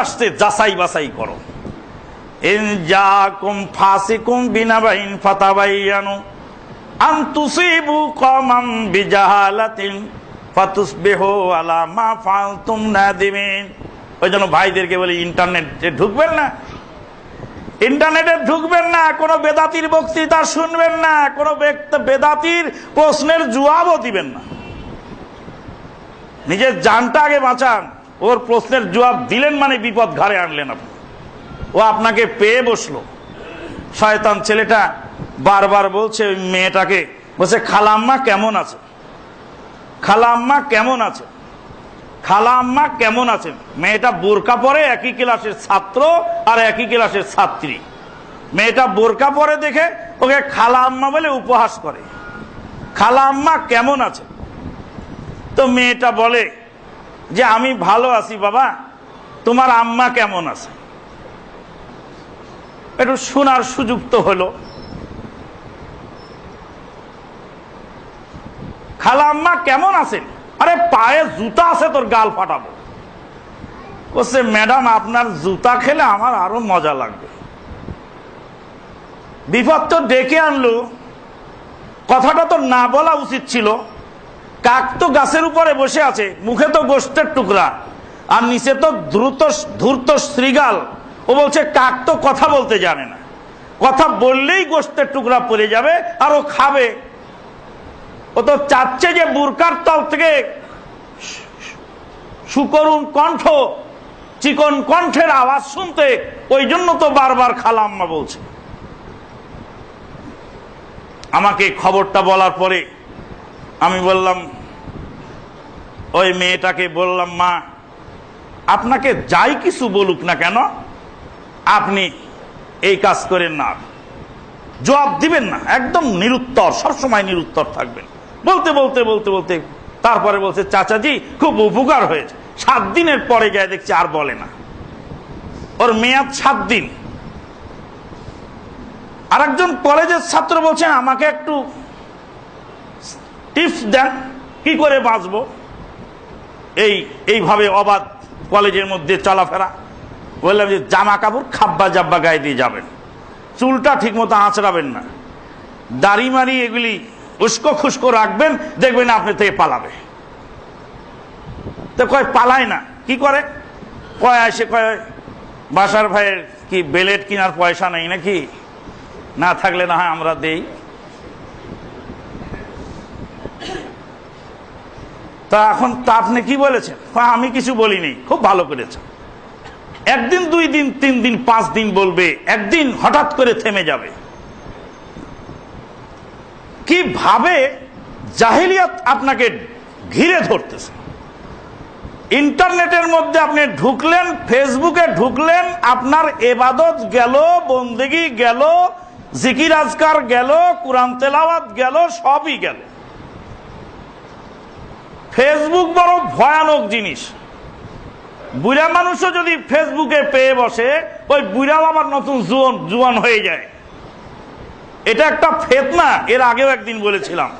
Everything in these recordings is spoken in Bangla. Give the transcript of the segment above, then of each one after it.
আসছে যাচাই বাছাই করো। ভাইদেরকে বলি, ইন্টারনেটে ঢুকবেন না। ইন্টারনেটে ঢুকবেন না, কোনো বেদাতির বক্তৃতা শুনবেন না, কোনো বেদাতির প্রশ্নের জবাবও দিবেন না। নিজের জানটা আগে বাঁচান। ওর প্রশ্নের জবাব দিলেন মানে বিপদ ঘাড়ে আনলেন আপনি। ও আপনাকে পেয়ে বসল। শয়তান ছেলেটা বারবার বলছে, ওই মেয়েটাকে। বলছে, খালাম্মা কেমন আছে? খালাম্মা কেমন আছে? খালাম্মা কেমন আছেন মেয়েটা বোরকা পরে একই ক্লাসের ছাত্র আর একই ক্লাসের ছাত্রী। মেয়েটা বোরকা পরে দেখে ওকে খালাম্মা বলে উপহাস করে। খালাম্মা কেমন আছে? তো মেয়েটা বলে যে আমি ভালো আছি বাবা, তোমার আম্মা কেমন আছে? একটু শোনার সুযোগ তো হলো। খালা আম্মা কেমন আছেন? আরে পায়ে জুতা আছে, তোর গাল ফাটাবো। বলছে, ম্যাডাম, আপনার জুতা খেলে আমার আরও মজা লাগবে। বিপদ তো ডেকে আনলো। কথাটা তো না বলা উচিত ছিল। কাক তো গাছের উপরে বসে আছে, মুখে তো গোষ্ঠের টুকরা, আর নিচে তো দ্রুত ধূর্ত শ্রীগাল ও বলছে, কাক তো কথা বলতে জানে না। কথা বললেই গোষ্ঠের টুকরা পড়ে যাবে, আর ও খাবে। ও তো চাচ্ছে যে বুরকার তল থেকে সুকরুণ কণ্ঠ, চিকন কণ্ঠের আওয়াজ শুনতে, ওই জন্য তো বারবার খালাম্মা বলছে। আমাকে খবরটা বলার পরে আমি বললাম, ওই মেয়েটাকে বললাম, মা, আপনাকে যাই কিছু বলুক না কেন, আপনি এই কাজ করেন না। জবাব দিবেন না, একদম নিরুত্তর, সবসময় নিরুত্তর থাকবেন। বলতে বলতে বলতে বলতে তারপরে বলছে, চাচাজি, খুব উপকার হয়েছে। সাত দিনের পরে যায় দেখছি আর বলে না। ওর মেয়াদ সাত দিন। আর একজন কলেজের ছাত্র বলছেন আমাকে একটু টিপস দেন, কি করে বাঁচবো? এই, এইভাবে অবাধ কলেজের মধ্যে চলাফেরা। বললাম যে জামা কাপড় খাব্বা জাব্বা গায়ে দিয়ে যাবেন। চুলটা ঠিক মতো আঁচড়াবেন না। দাড়ি মারি এগুলি উস্কো খুস্কো রাখবেন, দেখবেন আপনি থেকে পালাবে। তো কয়, পালায় না, কি করে? কয় আসে কয়, বাসার ভাইয়ের কি বেলেট কেনার পয়সা নেই নাকি? না থাকলে না হয় আমরা দেই। তা এখন তা আপনি কি বলেছেন? কয়, আমি কিছু বলিনি। খুব ভালো করেছেন একদিন দুই দিন তিন দিন পাঁচ দিন বলবে একদিন হঠাৎ করে থেমে যাবে। কীভাবে জাহিলিয়াত আপনাকে ঘিরে ধরতেছে? ইন্টারনেটের মধ্যে আপনি ঢুকলেন ফেসবুকে ঢুকলেন আপনার এবাদত গেল বন্দেগি গেল জিকির আজকার গেল কোরআন তেলাওয়াত গেল সবই গেল। ফেসবুক বড় ভয়ানক জিনিস। বুড়া মানুষও যদি ফেসবুকে পেয়ে বসে, ওই বুড়াও আবার নতুন জুয়ান জুয়ান হয়ে যায়। এটা একটা ফেতনা, এর আগেও একদিন বলেছিলাম।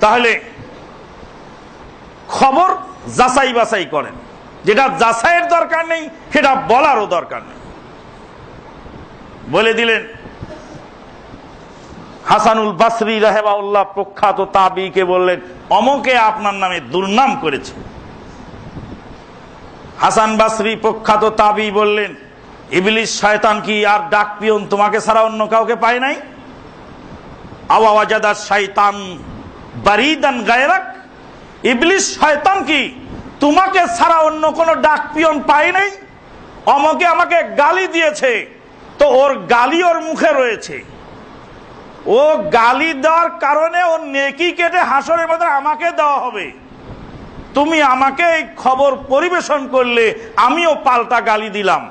তাহলে, খবর যাচাই বাছাই করেন। যেটা যাচাইয়ের দরকার নেই, সেটা বলারও দরকার নেই। বলে দিলেন হাসানুল বাসরি রাহেবাউল্লাহ প্রখ্যাত তাবিকে বললেন, অমকে আপনার নামে দুর্নাম করেছে। হাসান বাসরি প্রখ্যাত তাবি বললেন ইবলিশ শয়তান কি আর ডাক পিয়ন তোমাকে ছাড়া অন্য কাউকে পায় নাই? আওয়াজাদার শয়তান বারিদান গায়রাক। ইবলিশ শয়তান কি তোমাকে ছাড়া অন্য কোনো ডাক পিয়ন পায় নাই? অমকে আমাকে গালি দিয়েছে, তো ওর গালি ওর মুখে রয়েছে। ও গালি দেওয়ার কারণে ওর নেকি কেটে হাসরের মধ্যে আমাকে দেওয়া হবে। তুমি আমাকে এই খবর পরিবেশন করলে আমিও পাল্টা গালি দিলাম।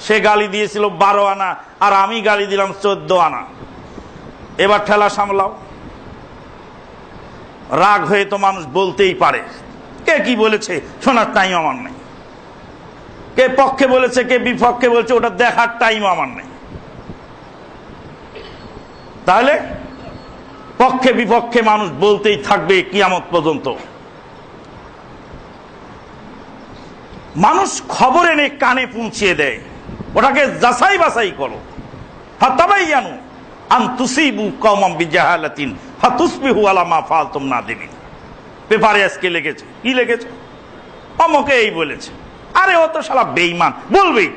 সে গালি দিয়েছিল বারো আনা, আর আমি গালি দিলাম চোদ্দ আনা। এবার ঠেলা সামলাও। রাগ হয়ে তো মানুষ বলতেই পারে। কে কি বলেছে শোনার টাইম আমার নেই। কে পক্ষে বলেছে, কে বিপক্ষে বলছে, ওটা দেখার টাইম আমার নেই। তাহলে পক্ষে বিপক্ষে মানুষ বলতেই থাকবে কিয়ামত পর্যন্ত। মানুষ খবর এনে কানে পৌঁছিয়ে দেয়। ওটাকে যাচাই বাছাই করো। হাতাবাই জানো আন তুসিবু কওমাম বিজাহালাতিন ফাতুসবিহু আলা মা ফালতুম আজকে লিখেছে কি অমকে এই বলেছে। আরে শালা বেঈমান, বলবেই।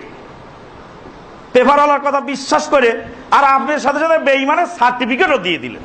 পেপারওয়ালার কথা বিশ্বাস করে আর আপনি সাথে সাথে বেঈমানের সার্টিফিকেটও দিয়ে দিলেন।